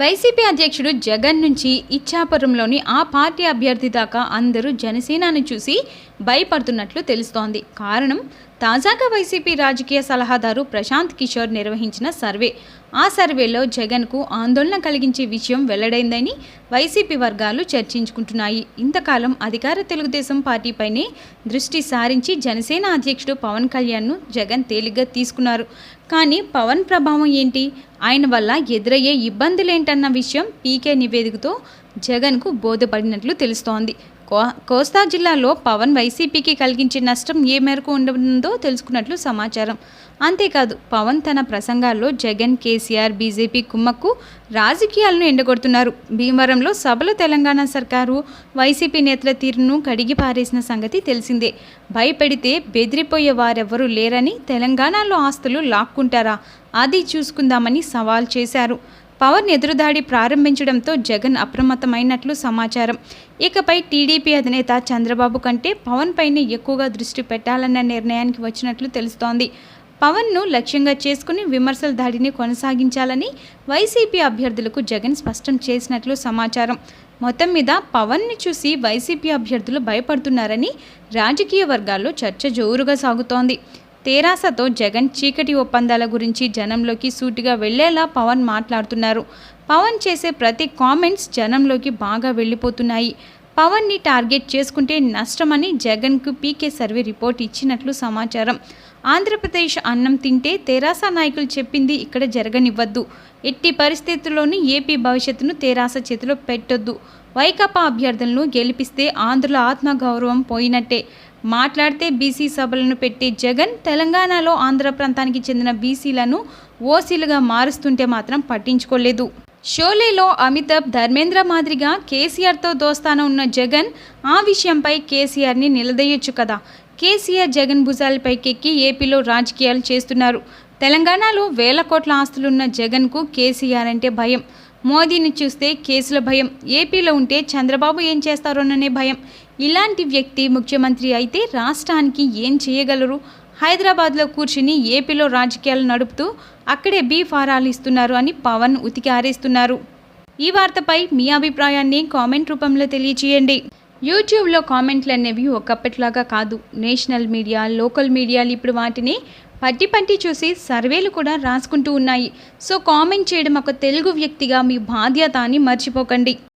YCP అధ్యక్షుడు జగన్ నుంచి ఇచ్చాపురంలోని ఆ పార్టీ అభ్యర్థి దాకా అందరూ జనసేనను చూసి భయపడుతున్నట్లు తెలుస్తోంది. కారణం తాజాగా వైసీపీ రాజకీయ సలహాదారు ప్రశాంత్ కిషోర్ నిర్వహించిన సర్వే. ఆ సర్వేలో జగన్కు ఆందోళన కలిగించే విషయం వెల్లడైందని వైసీపీ వర్గాలు చర్చించుకుంటున్నాయి. ఇంతకాలం అధికార తెలుగుదేశం పార్టీపైనే దృష్టి సారించి జనసేన అధ్యక్షుడు పవన్ కళ్యాణ్ను జగన్ తేలిగ్గా తీసుకున్నారు. కానీ పవన్ ప్రభావం ఏంటి? ఆయన వల్ల ఎదురయ్యే ఇబ్బందులేంటన్న విషయం పీకే నివేదికతో జగన్కు బోధపడినట్లు తెలుస్తోంది. కోస్తా జిల్లాలో పవన్ వైసీపీకి కలిగించే నష్టం ఏ మేరకు ఉండనుందో తెలుసుకున్నట్లు సమాచారం. అంతేకాదు పవన్ తన ప్రసంగాల్లో జగన్ కేసీఆర్ బీజేపీ కుమ్మక్కు రాజకీయాలను ఎండగొడుతున్నారు. భీమవరంలో సభలో తెలంగాణ సర్కారు వైసీపీ నేతల తీరును కడిగి పారేసిన సంగతి తెలిసిందే. భయపెడితే బెదిరిపోయే వారెవరూ లేరని తెలంగాణలో ఆస్తులు లాక్కుంటారా? అది చూసుకుందామని సవాల్ చేశారు. పవన్ ఎదురుదాడి ప్రారంభించడంతో జగన్ అప్రమత్తమైనట్లు సమాచారం. ఇకపై టీడీపీ అధినేత చంద్రబాబు కంటే పవన్ పైనే ఎక్కువగా దృష్టి పెట్టాలన్న నిర్ణయానికి వచ్చినట్లు తెలుస్తోంది. పవన్ను లక్ష్యంగా చేసుకుని విమర్శల దాడిని కొనసాగించాలని వైసీపీ అభ్యర్థులకు జగన్ స్పష్టం చేసినట్లు సమాచారం. మొత్తం మీద పవన్ని చూసి వైసీపీ అభ్యర్థులు భయపడుతున్నారని రాజకీయ వర్గాల్లో చర్చ జోరుగా సాగుతోంది. తెరాసతో జగన్ చీకటి ఒప్పందాల గురించి జనంలోకి సూటిగా వెళ్ళేలా పవన్ మాట్లాడుతున్నారు. పవన్ చేసే ప్రతి కామెంట్స్ జనంలోకి బాగా వెళ్ళిపోతున్నాయి. పవన్ని టార్గెట్ చేసుకుంటే నష్టమని జగన్కు పీకే సర్వే రిపోర్ట్ ఇచ్చినట్లు సమాచారం. ఆంధ్రప్రదేశ్ అన్నం తింటే తెరాస నాయకులు చెప్పింది ఇక్కడ జరగనివ్వద్దు. ఎట్టి పరిస్థితుల్లోనూ ఏపీ భవిష్యత్తును తెరాస చేతిలో పెట్టొద్దు. వైకాపా అభ్యర్థులను గెలిపిస్తే ఆంధ్రుల ఆత్మగౌరవం పోయినట్టే. మాట్లాడితే బీసీ సభలను పెట్టే జగన్ తెలంగాణలో ఆంధ్ర ప్రాంతానికి చెందిన బీసీలను ఓసీలుగా మారుస్తుంటే మాత్రం పట్టించుకోలేదు. షోలేలో అమితాబ్ ధర్మేంద్ర మాదిరిగా కేసీఆర్తో దోస్తాన ఉన్న జగన్ ఆ విషయంపై కేసీఆర్ని నిలదీయొచ్చు కదా. కేసీఆర్ జగన్ భుజాలపైకెక్కి ఏపీలో రాజకీయాలు చేస్తున్నారు. తెలంగాణలో వేల కోట్ల ఆస్తులున్న జగన్కు కేసీఆర్ అంటే భయం. మోదీని చూస్తే కేసుల భయం. ఏపీలో ఉంటే చంద్రబాబు ఏం చేస్తారోననే భయం. ఇలాంటి వ్యక్తి ముఖ్యమంత్రి అయితే రాష్ట్రానికి ఏం చేయగలరు? హైదరాబాద్లో కూర్చుని ఏపీలో రాజకీయాలు నడుపుతూ అక్కడే బీ ఫారాలు ఇస్తున్నారు అని పవన్ ఉతికి ఆరేస్తున్నారు ఈ వార్తపై మీ అభిప్రాయాన్ని కామెంట్ రూపంలో తెలియచేయండి. యూట్యూబ్లో కామెంట్లు అనేవి ఒకప్పటిలాగా కాదు. నేషనల్ మీడియా లోకల్ మీడియాలు ఇప్పుడు వాటిని పట్టి పట్టి చూసి సర్వేలు కూడా రాసుకుంటూ ఉన్నాయి. సో కామెంట్ చేయడం ఒక తెలుగు వ్యక్తిగా మీ బాధ్యత అని మర్చిపోకండి.